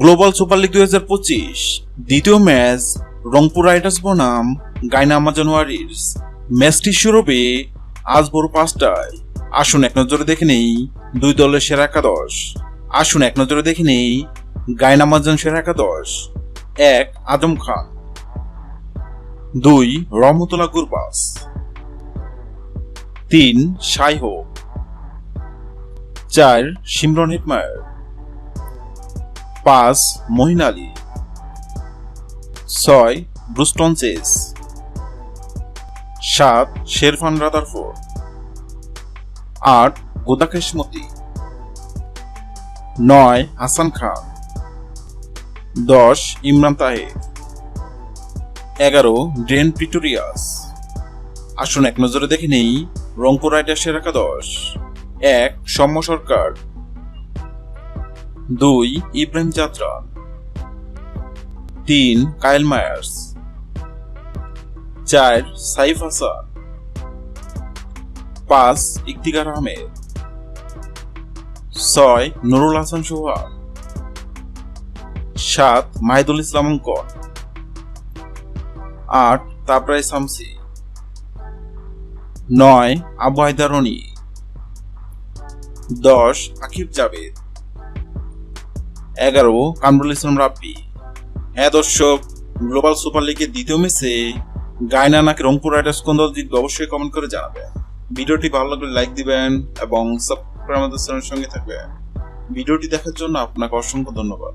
Global super league দুই হাজার পঁচিশ। দ্বিতীয় ম্যাচ রংপুর রাইডার্স বনাম গাইনা আমাজানুয়ারিস ম্যাচটি শুরু হবে আজ ভোর পাঁচটায়। আসুন এক নজরে দেখে নেই দুই দলের সেরা একাদশ। আসুন এক নজরে দেখে নেই গাইনা আমাজন সেরা একাদশ। এক, আজম খান। দুই, রহমতুল্লাহ গুরবাস তিন সাই হোক চার সিমরন হিটমায়ার পাঁচ মহিন আলী ছয় ব্রুস্টন চেস সাত শেরফান রাদারফোর্ড। আট গোদাকেশমতি নয় হাসান খান। দশ ইমরান তাহের। এগারো ড্রেন প্রিটোরিয়াস। আসুন এক নজরে দেখে নেই রংপুর রাইডার্সের একাদশ। এক সৌম্য সরকার। দুই ইব্রাহিম যাত্রান তিন কায়েল মায়ার্স। চার সাইফ হাসান। পাঁচ ইকতিকার আহমেদ। ছয় নুরুল হাসান সোহাগ সাত মাহিদুল ইসলাম অঙ্কন। আট তাবরাই শামসি। নয় আবু হায়দারনি দশ আকিব জাভেদ। এগারো, কামরুল ইসলাম রাব্বি। হ্যাঁ দর্শক, গ্লোবাল সুপার লিগের দ্বিতীয় ম্যাচে গায়না নাকি রংপুর রাইডার্স কোন দল জিতবে অবশ্যই কমেন্ট করে জানাবেন। ভিডিওটি ভালো লাগলে লাইক দিবেন এবং সাবস্ক্রাইব আমাদের সঙ্গে থাকবেন। ভিডিওটি দেখার জন্য আপনাকে অসংখ্য ধন্যবাদ।